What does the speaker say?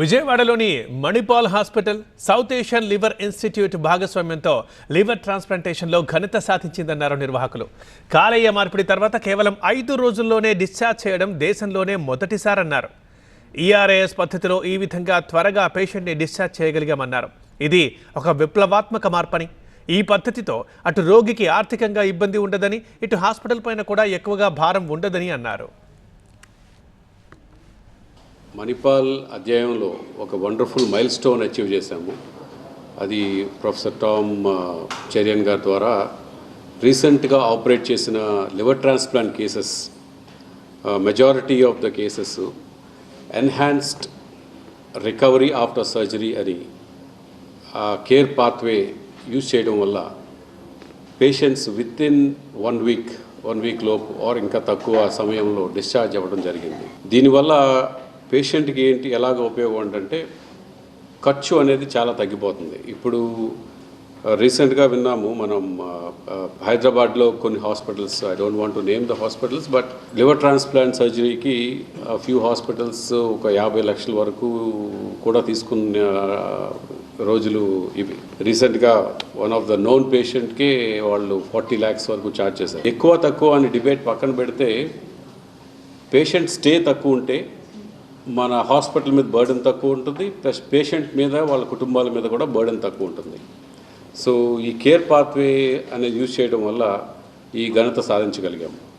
విజయవాడలోని Manipal hospital south Asian liver institute భాగస్వామ్యంతో liver ట్రాన్స్ప్లాంటేషన్లో ఘనత సాధించిందన్నారు నిర్వాహకులు. కాలేయ మార్పిడి తర్వాత కేవలం ఐదు రోజుల్లోనే డిశ్చార్జ్ చేయడం దేశంలోనే మొదటిసారన్నారు. ఈఆర్ఏఎస్ పద్ధతిలో ఈ విధంగా త్వరగా పేషెంట్ని డిశ్చార్జ్ చేయగలిగామన్నారు. ఇది ఒక విప్లవాత్మక మార్పని. ఈ పద్ధతితో అటు రోగికి ఆర్థికంగా ఇబ్బంది ఉండదని ఇటు హాస్పిటల్ పైన కూడా ఎక్కువగా భారం ఉండదని అన్నారు. మణిపాల్ అధ్యాయంలో ఒక వండర్ఫుల్ మైల్ స్టోన్ అచీవ్ చేశాము. అది ప్రొఫెసర్ టామ్ చర్యన్ గారి ద్వారా రీసెంట్గా ఆపరేట్ చేసిన liver transplant cases majority of the cases enhanced recovery after surgery అని ఆ కేర్ పాత్వే యూజ్ చేయడం వల్ల patients with in one week one week లోపు ఆర్ ఇంకా తక్కువ సమయంలో డిశ్చార్జ్ అవ్వడం జరిగింది. దీనివల్ల పేషెంట్కి ఏంటి ఎలాగ ఉపయోగం అంటే ఖర్చు అనేది చాలా తగ్గిపోతుంది. ఇప్పుడు రీసెంట్గా విన్నాము మనం హైదరాబాద్లో కొన్ని hospitals I don't want to name the hospitals but liver transplant సర్జరీకి ఫ్యూ హాస్పిటల్స్ ఒక యాభై లక్షల వరకు కూడా తీసుకున్న రోజులు ఇవి. రీసెంట్గా వన్ ఆఫ్ ద నోన్ పేషెంట్కే వాళ్ళు ఫార్టీ ల్యాక్స్ వరకు ఛార్జ్ చేశారు. ఎక్కువ తక్కువ అని డిబేట్ పక్కన పెడితే పేషెంట్ స్టే తక్కువ ఉంటే మన హాస్పిటల్ మీద బర్డెన్ తక్కువ ఉంటుంది ప్లస్ పేషెంట్ మీద వాళ్ళ కుటుంబాల మీద కూడా బర్డెన్ తక్కువ ఉంటుంది. సో ఈ కేర్ పాత్వే అనేది యూజ్ చేయడం వల్ల ఈ ఘనత సాధించగలిగాము